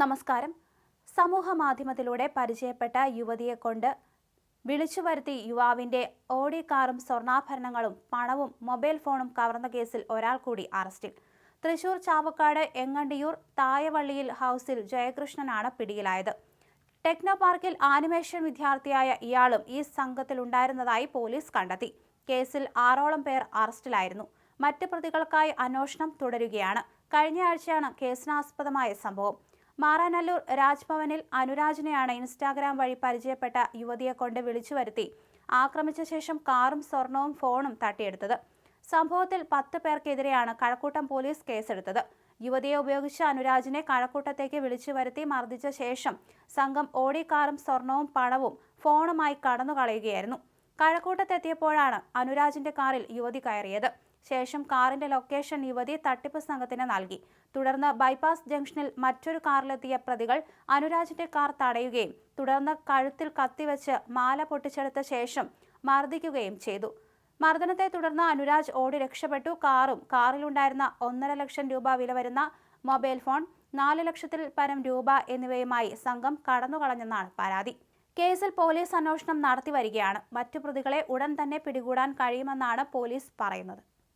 നമസ്കാരം. സമൂഹ മാധ്യമത്തിലൂടെ പരിചയപ്പെട്ട യുവതിയെ കൊണ്ട് വിളിച്ചു വരുത്തി യുവാവിന്റെ ഓടി കാറും സ്വർണാഭരണങ്ങളും പണവും മൊബൈൽ ഫോണും കവർന്ന കേസിൽ ഒരാൾ കൂടി അറസ്റ്റിൽ. തൃശൂർ ചാവക്കാട് എങ്ങണ്ടിയൂർ തായവള്ളിയിൽ ഹൗസിൽ ജയകൃഷ്ണനാണ് പിടിയിലായത്. ടെക്നോ പാർക്കിൽ ആനിമേഷൻ വിദ്യാർത്ഥിയായ ഇയാളും ഈ സംഘത്തിലുണ്ടായിരുന്നതായി പോലീസ് കണ്ടെത്തി. കേസിൽ ആറോളം പേർ അറസ്റ്റിലായിരുന്നു. മറ്റ് പ്രതികൾക്കായി അന്വേഷണം തുടരുകയാണ്. കഴിഞ്ഞ ആഴ്ചയാണ് കേസിനാസ്പദമായ സംഭവം. മാറാനല്ലൂർ രാജ്ഭവനിൽ അനുരാജിനെയാണ് ഇൻസ്റ്റാഗ്രാം വഴി പരിചയപ്പെട്ട യുവതിയെ കൊണ്ട് വിളിച്ചു വരുത്തി. ആക്രമിച്ച ശേഷം കാറും സ്വർണവും ഫോണും തട്ടിയെടുത്തത്. സംഭവത്തിൽ പത്ത് പേർക്കെതിരെയാണ് കഴക്കൂട്ടം പോലീസ് കേസെടുത്തത്. യുവതിയെ ഉപയോഗിച്ച് അനുരാജിനെ കഴക്കൂട്ടത്തേക്ക് വിളിച്ചു വരുത്തി മർദ്ദിച്ച ശേഷം സംഘം ഓടി കാറും സ്വർണവും പണവും ഫോണുമായി കടന്നു കളയുകയായിരുന്നു കഴക്കൂട്ടത്തെത്തിയപ്പോഴാണ് അനുരാജിന്റെ കാറിൽ യുവതി കയറിയത്. ശേഷം കാറിന്റെ ലൊക്കേഷൻ യുവതി തട്ടിപ്പ് സംഘത്തിന് നൽകി. തുടർന്ന് ബൈപ്പാസ് ജംഗ്ഷനിൽ മറ്റൊരു കാറിലെത്തിയ പ്രതികൾ അനുരാജിന്റെ കാർ തടയുകയും തുടർന്ന് കഴുത്തിൽ കത്തിവെച്ച് മാല പൊട്ടിച്ചെടുത്ത ശേഷം മർദ്ദിക്കുകയും ചെയ്തു. മർദ്ദനത്തെ തുടർന്ന് അനുരാജ് ഓടി രക്ഷപ്പെട്ടു. കാറും കാറിലുണ്ടായിരുന്ന ഒന്നര ലക്ഷം രൂപ വില വരുന്ന മൊബൈൽ ഫോൺ നാല് ലക്ഷത്തിൽ പരം രൂപ എന്നിവയുമായി സംഘം കടന്നുകളഞ്ഞെന്നാണ് പരാതി. കേസിൽ പോലീസ് അന്വേഷണം നടത്തി വരികയാണ് മറ്റു പ്രതികളെ ഉടൻ തന്നെ പിടികൂടാൻ കഴിയുമെന്നാണ് പോലീസ് പറയുന്നത്.